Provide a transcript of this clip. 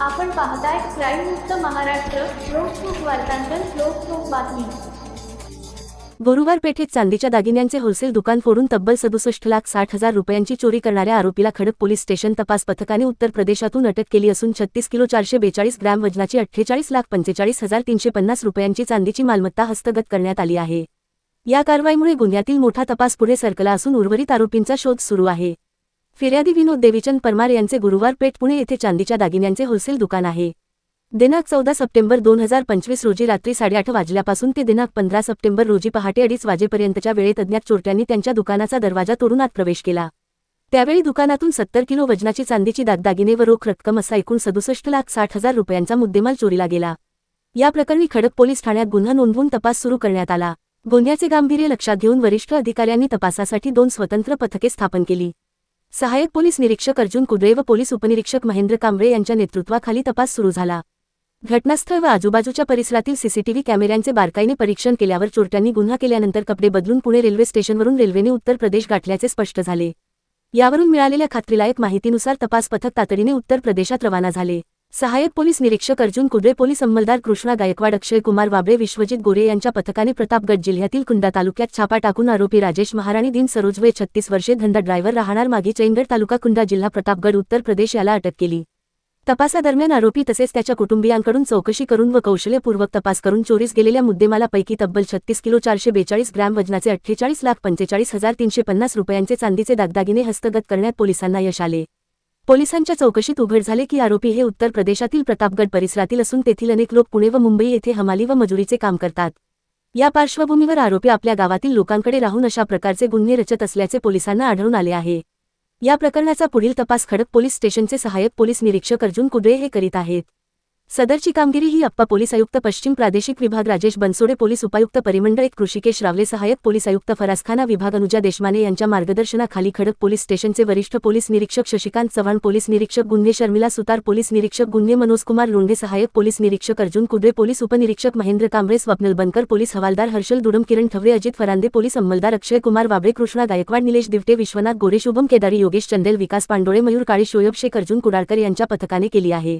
आपण पाहताय क्राईम मुक्त महाराष्ट्र लोकसुख वार्तांकन लोकसुख बातमी. गुरुवार पेठेत चांदीच्या दागिन्यांचे होलसेल दुकान फोडून तब्बल सदुसष्ट लाख साठ हजार रुपयांची चोरी करणाऱ्या आरोपीला खडक पोलीस स्टेशन तपास पथकाने उत्तर प्रदेशातून अटक केली असून छत्तीस किलो चारशे बेचाळीस ग्रॅम वजनाची अठ्ठेचाळीस लाख पंचेचाळीस हजार तीनशे पन्नास रुपयांची चांदीची मालमत्ता हस्तगत करण्यात आली आहे. या कारवाईमुळे गुन्ह्यातील मोठा तपास पुढे सरकला असून उर्वरित आरोपींचा शोध सुरू आहे. फिर्यादी विनोद देवीचंद परमार यांचे गुरुवार पेठ पुणे येथे चांदीच्या दागिन्यांचे होलसेल दुकान आहे. दिनांक चौदा सप्टेंबर दोन हजार पंचवीस रोजी रात्री साडेआठ वाजल्यापासून ते दिनांक पंधरा सप्टेंबर रोजी पहाटे अडीच वाजेपर्यंतच्या वेळेत अज्ञात चोरट्यांनी त्यांच्या दुकानाचा दरवाजा तोडून आत प्रवेश केला. त्यावेळी दुकानातून सत्तर किलो वजनाची चांदीची दागदागिने व रोख रक्कम असा एकूण सदुसष्ट लाख साठ हजार रुपयांचा मुद्देमाल चोरीला गेला. या प्रकरणी खडक पोलीस ठाण्यात गुन्हा नोंदवून तपास सुरू करण्यात आला. गुन्ह्याचे गांभीर्य लक्षात घेऊन वरिष्ठ अधिकाऱ्यांनी तपासासाठी दोन स्वतंत्र पथके स्थापन केली. सहाय्यक पोलीस निरीक्षक अर्जुन कुद्रे व पोलीस उपनिरीक्षक महेंद्र कांबळे यांच्या नेतृत्वाखाली तपास सुरू झाला. घटनास्थळ व आजूबाजूच्या परिसरातील सीसीटीव्ही कॅमेऱ्यांचे बारकाईने परीक्षण केल्यावर चोरट्यांनी गुन्हा केल्यानंतर कपडे बदलून पुणे रेल्वे स्टेशनवरून रेल्वेने उत्तर प्रदेश गाठल्याचे स्पष्ट झाले. यावरून मिळालेल्या खात्रीलायक माहितीनुसार तपास पथक तातडीने उत्तर प्रदेशात रवाना झाले. सहाय्यक पोलीस निरीक्षक अर्जुन कुद्रे पोलीस अंमलदार कृष्णा गायकवाड अक्षय कुमार वाबळे विश्वजित गोरे यांच्या पथकाने प्रतापगड जिल्ह्यातील कुंडा तालुक्यात छापा टाकून आरोपी राजेश महाराणी दिन सरोजवे छत्तीस वर्षे धंदा ड्रायव्हर राहणार मागे चैनगड तालुका कुंडा जिल्हा प्रतापगड उत्तर प्रदेश याला अटक केली. तपासादरम्यान आरोपी तसेच त्याच्या कुटुंबियांकडून चौकशी करून व कौशल्यपूर्वक तपास करून चोरीस गेलेल्या मुद्देमालापैकी तब्बल छत्तीस किलो चारशे बेचाळीस ग्रॅम वजनाचे अठ्ठेचाळीस लाख पंचेचाळीस हजार तीनशे पन्नास रुपयांचे चांदीचे दागदागिने हस्तगत करण्यात पोलिसांना यश आले. पोलिसांच्या चौकशीत उघड झाले की आरोपी हे उत्तर प्रदेशातील प्रतापगड परिसरातील असून तेथील अनेक लोक पुणे व मुंबई येथे हमाली व मजुरीचे काम करतात. या पार्श्वभूमीवर आरोपी आपल्या गावातील लोकांकडे राहून अशा प्रकारचे गुन्हे रचत असल्याचे पोलिसांना आढळून आले आहे. या प्रकरणाचा पुढील तपास खडक पोलीस स्टेशनचे सहाय्यक पोलीस निरीक्षक अर्जुन कुद्रे हे करीत आहेत. सदरची कामगिरी ही अप्पा पोलीस आयुक्त पश्चिम प्रादेशिक विभाग राजेश बनसोडे पोलीस उपायुक्त परिमंडळ एक कृषिकेश रावले सहाय्यक पोलीस आयुक्त फरासखाना विभाग अनुजा देशमाने यांच्या मार्गदर्शनाखाली खडक पोलीस स्टेशनचे वरिष्ठ पोलीस निरीक्षक शशिकांत चव्हाण पोलीस निरीक्षक गुन्हे शर्मिला सुतार पोलीस निरीक्षक गुन्हे मनोजकुमार लोंढे सहाय्यक पोलीस निरीक्षक अर्जुन कुद्रे पोलीस उपनिरीक्षक महेंद्र कांबळे स्वप्नल बनकर पोलीस हवालदार हर्षल दुडम किरण ठवरे अजित फरांदे पोलीस अंमलदार अक्षय कुमार वाबळे कृष्णा गायकवाड निलेश दिवटे विश्वनाथ गोरे शुभम केदारी योगेश चंदेल विकास पांडोळे मयूर काळे शोयब शेख अर्जुन कुडाळकर यांच्या पथकाने केली आहे.